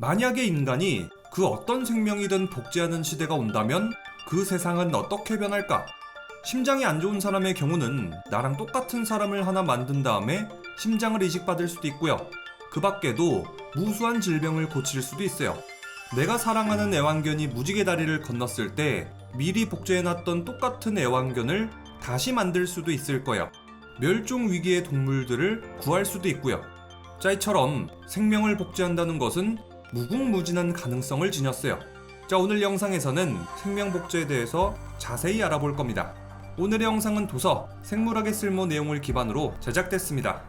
만약에 인간이 그 어떤 생명이든 복제하는 시대가 온다면 그 세상은 어떻게 변할까? 심장이 안 좋은 사람의 경우는 나랑 똑같은 사람을 하나 만든 다음에 심장을 이식받을 수도 있고요. 그 밖에도 무수한 질병을 고칠 수도 있어요. 내가 사랑하는 애완견이 무지개 다리를 건넜을 때 미리 복제해놨던 똑같은 애완견을 다시 만들 수도 있을 거예요. 멸종 위기의 동물들을 구할 수도 있고요. 자, 이처럼 생명을 복제한다는 것은 무궁무진한 가능성을 지녔어요. 자, 오늘 영상에서는 생명 복제에 대해서 자세히 알아볼 겁니다. 오늘의 영상은 도서 생물학의 쓸모 내용을 기반으로 제작됐습니다.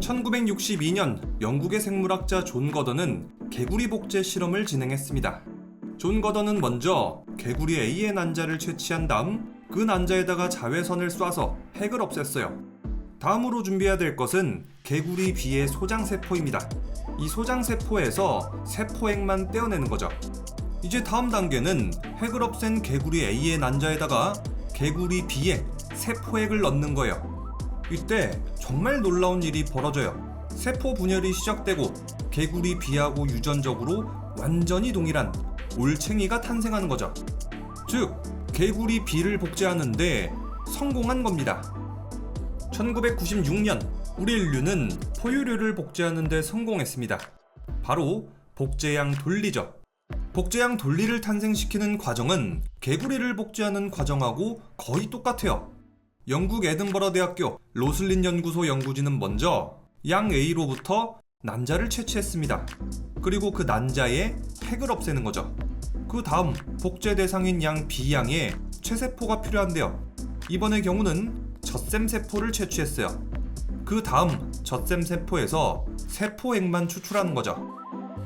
1962년 영국의 생물학자 존 거던은 개구리 복제 실험을 진행했습니다. 존 거던은 먼저 개구리 A의 난자를 채취한 다음 그 난자에다가 자외선을 쏴서 핵을 없앴어요. 다음으로 준비해야 될 것은 개구리 B의 소장세포입니다. 이 소장세포에서 세포핵만 떼어내는 거죠. 이제 다음 단계는 핵을 없앤 개구리 A의 난자에다가 개구리 B의 세포핵을 넣는 거예요. 이때 정말 놀라운 일이 벌어져요. 세포 분열이 시작되고 개구리 B하고 유전적으로 완전히 동일한 올챙이가 탄생하는 거죠. 즉, 개구리 B를 복제하는데 성공한 겁니다. 1996년 우리 인류는 포유류를 복제하는 데 성공했습니다. 바로 복제양 돌리죠. 복제양 돌리를 탄생시키는 과정은 개구리를 복제하는 과정하고 거의 똑같아요. 영국 에든버러 대학교 로슬린 연구소 연구진은 먼저 양 A로부터 난자를 채취했습니다. 그리고 그 난자에 핵을 없애는 거죠. 그 다음 복제 대상인 양 B양에 최세포가 필요한데요. 이번의 경우는 젖샘 세포를 채취했어요. 그 다음 젖샘 세포에서 세포핵만 추출하는 거죠.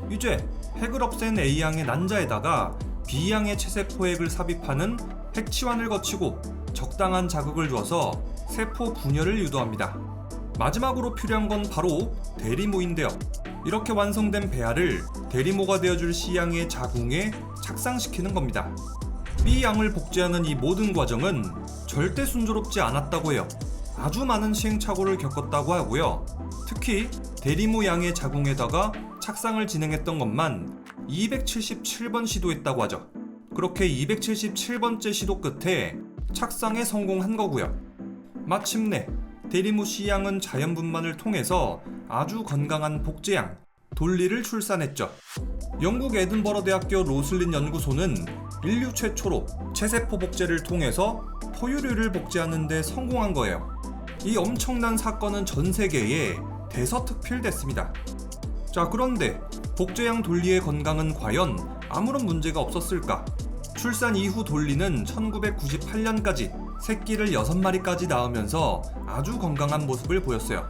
이제 핵을 없앤 A양의 난자에다가 B양의 체세포핵을 삽입하는 핵치환을 거치고 적당한 자극을 줘서 세포 분열을 유도합니다. 마지막으로 필요한 건 바로 대리모인데요. 이렇게 완성된 배알을 대리모가 되어줄 C양의 자궁에 착상시키는 겁니다. B양을 복제하는 이 모든 과정은 절대 순조롭지 않았다고 해요. 아주 많은 시행착오를 겪었다고 하고요. 특히 대리모 양의 자궁에다가 착상을 진행했던 것만 277번 시도했다고 하죠. 그렇게 277번째 시도 끝에 착상에 성공한 거고요. 마침내 대리모 C양은 자연분만을 통해서 아주 건강한 복제양 돌리를 출산했죠. 영국 에든버러 대학교 로슬린 연구소는 인류 최초로 체세포 복제를 통해서 포유류를 복제하는 데 성공한 거예요. 이 엄청난 사건은 전 세계에 대서특필됐습니다. 자, 그런데 복제양 돌리의 건강은 과연 아무런 문제가 없었을까? 출산 이후 돌리는 1998년까지 새끼를 6마리까지 낳으면서 아주 건강한 모습을 보였어요.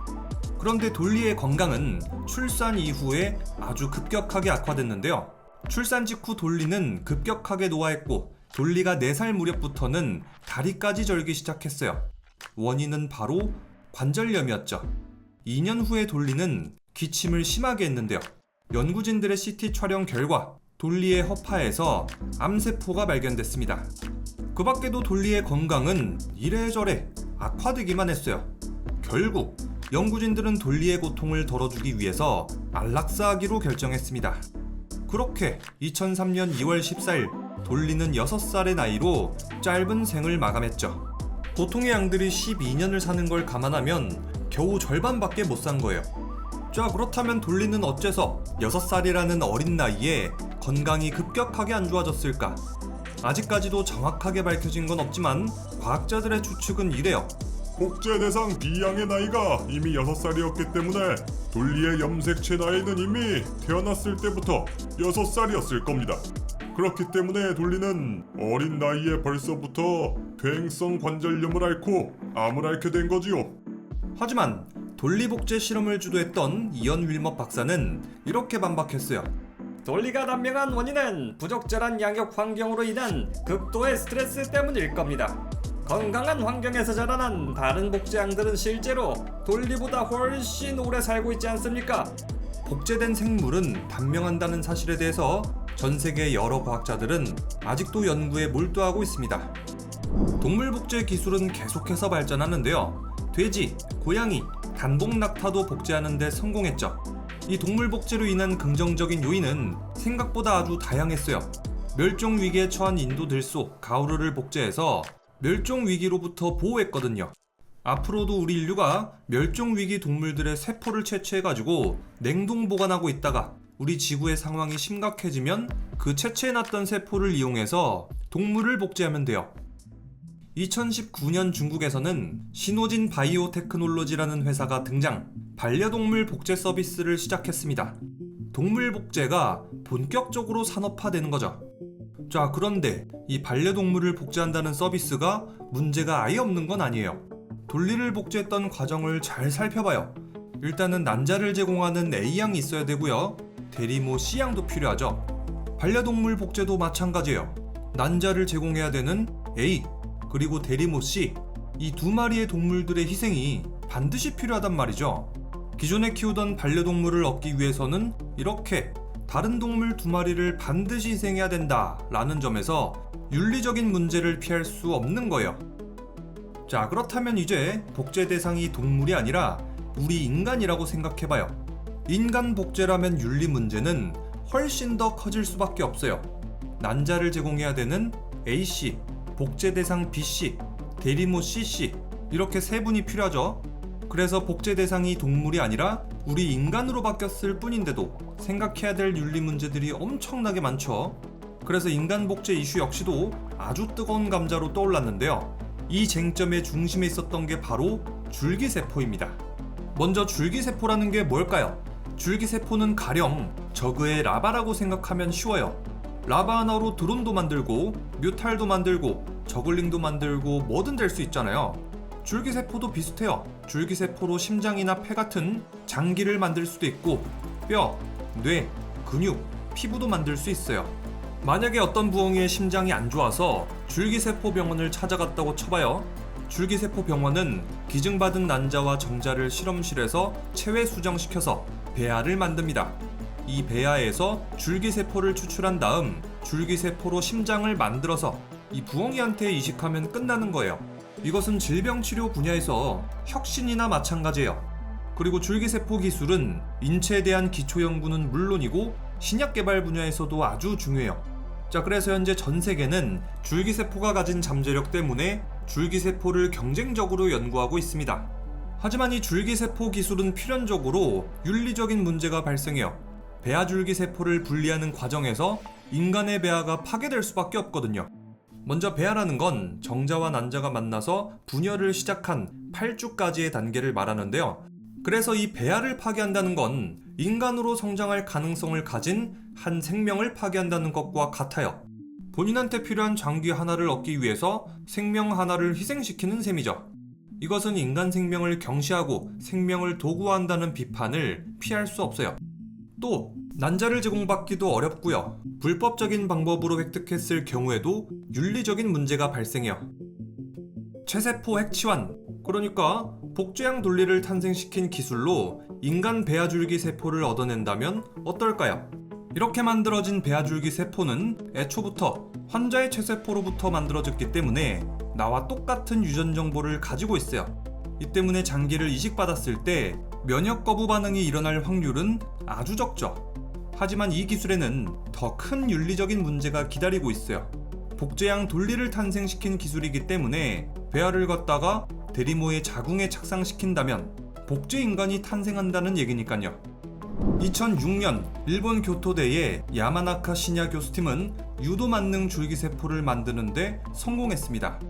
그런데 돌리의 건강은 출산 이후에 아주 급격하게 악화됐는데요. 출산 직후 돌리는 급격하게 노화했고 돌리가 4살 무렵부터는 다리까지 절기 시작했어요. 원인은 바로 관절염이었죠. 2년 후에 돌리는 기침을 심하게 했는데요. 연구진들의 CT 촬영 결과 돌리의 허파에서 암세포가 발견됐습니다. 그 밖에도 돌리의 건강은 이래저래 악화되기만 했어요. 결국 연구진들은 돌리의 고통을 덜어주기 위해서 안락사하기로 결정했습니다. 그렇게 2003년 2월 14일 돌리는 6살의 나이로 짧은 생을 마감했죠. 보통의 양들이 12년을 사는 걸 감안하면 겨우 절반밖에 못 산 거예요. 자, 그렇다면 돌리는 어째서 6살이라는 어린 나이에 건강이 급격하게 안 좋아졌을까? 아직까지도 정확하게 밝혀진 건 없지만 과학자들의 추측은 이래요. 복제 대상 B양의 나이가 이미 6살이었기 때문에 돌리의 염색체 나이는 이미 태어났을 때부터 6살이었을 겁니다. 그렇기 때문에 돌리는 어린 나이에 벌써부터 퇴행성 관절염을 앓고 암을 앓게 된 거지요. 하지만 돌리 복제 실험을 주도했던 이언 윌머 박사는 이렇게 반박했어요. 돌리가 단명한 원인은 부적절한 양육 환경으로 인한 극도의 스트레스 때문일 겁니다. 건강한 환경에서 자라난 다른 복제양들은 실제로 돌리보다 훨씬 오래 살고 있지 않습니까? 복제된 생물은 단명한다는 사실에 대해서 전 세계 여러 과학자들은 아직도 연구에 몰두하고 있습니다. 동물 복제 기술은 계속해서 발전하는데요. 돼지, 고양이, 단복 낙타도 복제하는데 성공했죠. 이 동물 복제로 인한 긍정적인 요인은 생각보다 아주 다양했어요. 멸종 위기에 처한 인도 들소 가우르를 복제해서 멸종 위기로부터 보호했거든요. 앞으로도 우리 인류가 멸종 위기 동물들의 세포를 채취해가지고 냉동 보관하고 있다가 우리 지구의 상황이 심각해지면 그 채취해놨던 세포를 이용해서 동물을 복제하면 돼요. 2019년 중국에서는 시노진 바이오 테크놀로지라는 회사가 등장, 반려동물 복제 서비스를 시작했습니다. 동물 복제가 본격적으로 산업화되는 거죠. 자, 그런데 이 반려동물을 복제한다는 서비스가 문제가 아예 없는 건 아니에요. 돌리를 복제했던 과정을 잘 살펴봐요. 일단은 난자를 제공하는 A양이 있어야 되고요. 대리모 C양도 필요하죠. 반려동물 복제도 마찬가지예요. 난자를 제공해야 되는 A 그리고 대리모 C 이 두 마리의 동물들의 희생이 반드시 필요하단 말이죠. 기존에 키우던 반려동물을 얻기 위해서는 이렇게 다른 동물 두 마리를 반드시 희생해야 된다라는 점에서 윤리적인 문제를 피할 수 없는 거예요. 자, 그렇다면 이제 복제 대상이 동물이 아니라 우리 인간이라고 생각해봐요. 인간 복제라면 윤리 문제는 훨씬 더 커질 수밖에 없어요. 난자를 제공해야 되는 A씨, 복제 대상 B씨, 대리모 C씨 이렇게 세 분이 필요하죠. 그래서 복제 대상이 동물이 아니라 우리 인간으로 바뀌었을 뿐인데도 생각해야 될 윤리 문제들이 엄청나게 많죠. 그래서 인간 복제 이슈 역시도 아주 뜨거운 감자로 떠올랐는데요. 이 쟁점의 중심에 있었던 게 바로 줄기세포입니다. 먼저 줄기세포라는 게 뭘까요? 줄기세포는 가령 저그의 라바라고 생각하면 쉬워요. 라바 하나로 드론도 만들고 뮤탈도 만들고 저글링도 만들고 뭐든 될 수 있잖아요. 줄기세포도 비슷해요. 줄기세포로 심장이나 폐 같은 장기를 만들 수도 있고 뼈, 뇌, 근육, 피부도 만들 수 있어요. 만약에 어떤 부엉이의 심장이 안 좋아서 줄기세포 병원을 찾아갔다고 쳐봐요. 줄기세포 병원은 기증받은 난자와 정자를 실험실에서 체외 수정시켜서 배아를 만듭니다. 이 배아에서 줄기세포를 추출한 다음 줄기세포로 심장을 만들어서 이 부엉이한테 이식하면 끝나는 거예요. 이것은 질병치료 분야에서 혁신이나 마찬가지예요. 그리고 줄기세포 기술은 인체에 대한 기초 연구는 물론이고 신약 개발 분야에서도 아주 중요해요. 자, 그래서 현재 전 세계는 줄기세포가 가진 잠재력 때문에 줄기세포를 경쟁적으로 연구하고 있습니다. 하지만 이 줄기세포 기술은 필연적으로 윤리적인 문제가 발생해요. 배아 줄기세포를 분리하는 과정에서 인간의 배아가 파괴될 수밖에 없거든요. 먼저 배아라는 건 정자와 난자가 만나서 분열을 시작한 8주까지의 단계를 말하는데요. 그래서 이 배아를 파괴한다는 건 인간으로 성장할 가능성을 가진 한 생명을 파괴한다는 것과 같아요. 본인한테 필요한 장기 하나를 얻기 위해서 생명 하나를 희생시키는 셈이죠. 이것은 인간 생명을 경시하고 생명을 도구화한다는 비판을 피할 수 없어요. 또 난자를 제공받기도 어렵고요. 불법적인 방법으로 획득했을 경우에도 윤리적인 문제가 발생해요. 체세포 핵치환 그러니까 복제양 돌리를 탄생시킨 기술로 인간 배아줄기 세포를 얻어낸다면 어떨까요? 이렇게 만들어진 배아줄기 세포는 애초부터 환자의 체세포로부터 만들어졌기 때문에 나와 똑같은 유전 정보를 가지고 있어요. 이 때문에 장기를 이식받았을 때 면역 거부 반응이 일어날 확률은 아주 적죠. 하지만 이 기술에는 더 큰 윤리적인 문제가 기다리고 있어요. 복제양 돌리를 탄생시킨 기술이기 때문에 배아를 걷다가 대리모의 자궁에 착상시킨다면 복제 인간이 탄생한다는 얘기니까요. 2006년 일본 교토대의 야마나카 시냐 교수팀은 유도 만능 줄기세포를 만드는데 성공했습니다.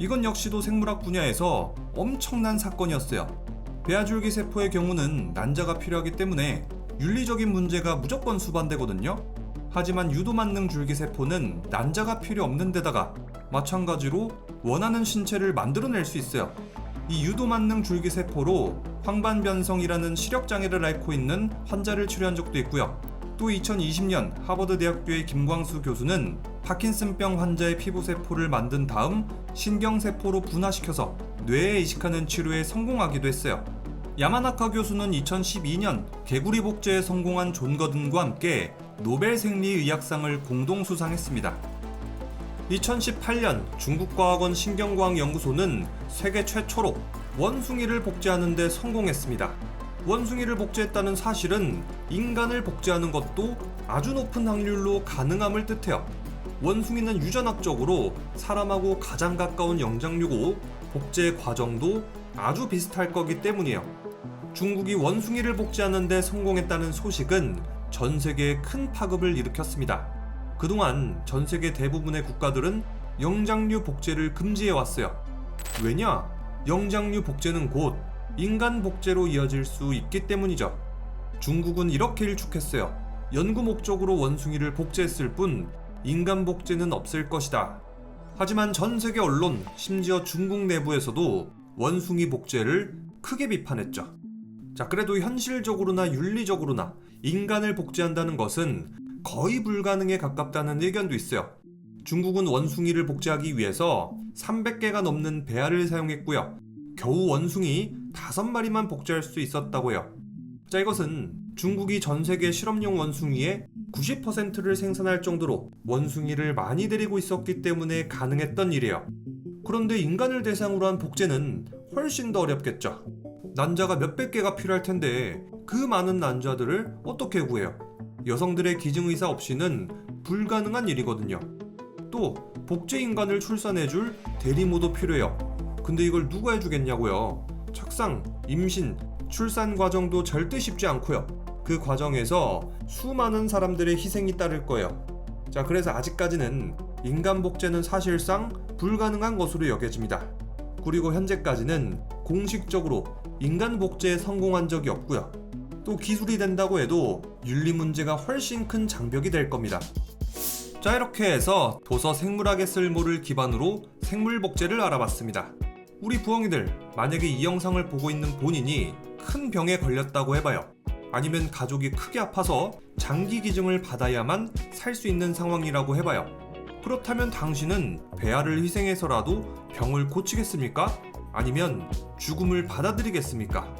이건 역시도 생물학 분야에서 엄청난 사건이었어요. 배아줄기 세포의 경우는 난자가 필요하기 때문에 윤리적인 문제가 무조건 수반되거든요. 하지만 유도 만능 줄기 세포는 난자가 필요 없는 데다가 마찬가지로 원하는 신체를 만들어낼 수 있어요. 이 유도 만능 줄기 세포로 황반변성이라는 시력 장애를 앓고 있는 환자를 치료한 적도 있고요. 또 2020년 하버드 대학교의 김광수 교수는 파킨슨병 환자의 피부 세포를 만든 다음 신경 세포로 분화시켜서 뇌에 이식하는 치료에 성공하기도 했어요. 야마나카 교수는 2012년 개구리 복제에 성공한 존 거든과 함께 노벨 생리의학상을 공동 수상했습니다. 2018년 중국과학원 신경과학 연구소는 세계 최초로 원숭이를 복제하는 데 성공했습니다. 원숭이를 복제했다는 사실은 인간을 복제하는 것도 아주 높은 확률로 가능함을 뜻해요. 원숭이는 유전학적으로 사람하고 가장 가까운 영장류고 복제 과정도 아주 비슷할 거기 때문이에요. 중국이 원숭이를 복제하는데 성공했다는 소식은 전 세계에 큰 파급을 일으켰습니다. 그동안 전 세계 대부분의 국가들은 영장류 복제를 금지해 왔어요. 왜냐? 영장류 복제는 곧 인간 복제로 이어질 수 있기 때문이죠. 중국은 이렇게 일축했어요. 연구 목적으로 원숭이를 복제했을 뿐 인간 복제는 없을 것이다. 하지만 전 세계 언론, 심지어 중국 내부에서도 원숭이 복제를 크게 비판했죠. 자, 그래도 현실적으로나 윤리적으로나 인간을 복제한다는 것은 거의 불가능에 가깝다는 의견도 있어요. 중국은 원숭이를 복제하기 위해서 300개가 넘는 배알을 사용했고요. 겨우 원숭이 5마리만 복제할 수 있었다고 해요. 자, 이것은 중국이 전 세계 실험용 원숭이의 90%를 생산할 정도로 원숭이를 많이 데리고 있었기 때문에 가능했던 일이에요. 그런데 인간을 대상으로 한 복제는 훨씬 더 어렵겠죠. 난자가 몇백 개가 필요할 텐데 그 많은 난자들을 어떻게 구해요? 여성들의 기증의사 없이는 불가능한 일이거든요. 또 복제 인간을 출산해줄 대리모도 필요해요. 근데 이걸 누가 해주겠냐고요? 착상, 임신, 출산 과정도 절대 쉽지 않고요. 그 과정에서 수많은 사람들의 희생이 따를 거예요. 자, 그래서 아직까지는 인간 복제는 사실상 불가능한 것으로 여겨집니다. 그리고 현재까지는 공식적으로 인간 복제에 성공한 적이 없고요. 또 기술이 된다고 해도 윤리 문제가 훨씬 큰 장벽이 될 겁니다. 자, 이렇게 해서 도서 생물학의 쓸모를 기반으로 생물 복제를 알아봤습니다. 우리 부엉이들 만약에 이 영상을 보고 있는 본인이 큰 병에 걸렸다고 해봐요. 아니면 가족이 크게 아파서 장기 기증을 받아야만 살 수 있는 상황이라고 해봐요. 그렇다면 당신은 배아를 희생해서라도 병을 고치겠습니까? 아니면 죽음을 받아들이겠습니까?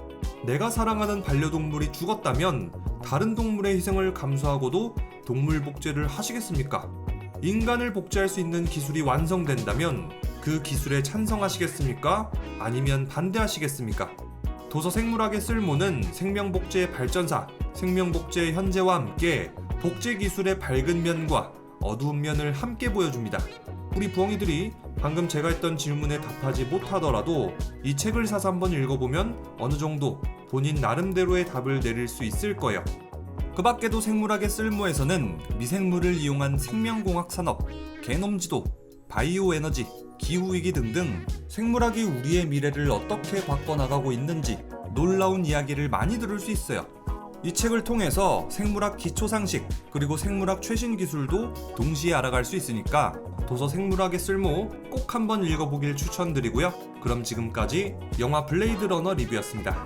내가 사랑하는 반려동물이 죽었다면 다른 동물의 희생을 감수하고도 동물 복제를 하시겠습니까? 인간을 복제할 수 있는 기술이 완성된다면 그 기술에 찬성하시겠습니까? 아니면 반대하시겠습니까? 도서 생물학의 쓸모는 생명복제의 발전사, 생명복제의 현재와 함께 복제 기술의 밝은 면과 어두운 면을 함께 보여줍니다. 우리 부엉이들이 방금 제가 했던 질문에 답하지 못하더라도 이 책을 사서 한번 읽어보면 어느 정도 본인 나름대로의 답을 내릴 수 있을 거예요. 그 밖에도 생물학의 쓸모에서는 미생물을 이용한 생명공학 산업, 게놈 지도, 바이오 에너지, 기후위기 등등 생물학이 우리의 미래를 어떻게 바꿔나가고 있는지 놀라운 이야기를 많이 들을 수 있어요. 이 책을 통해서 생물학 기초 상식 그리고 생물학 최신 기술도 동시에 알아갈 수 있으니까 도서 생물학의 쓸모 꼭 한번 읽어보길 추천드리고요. 그럼 지금까지 영화 블레이드 러너 리뷰였습니다.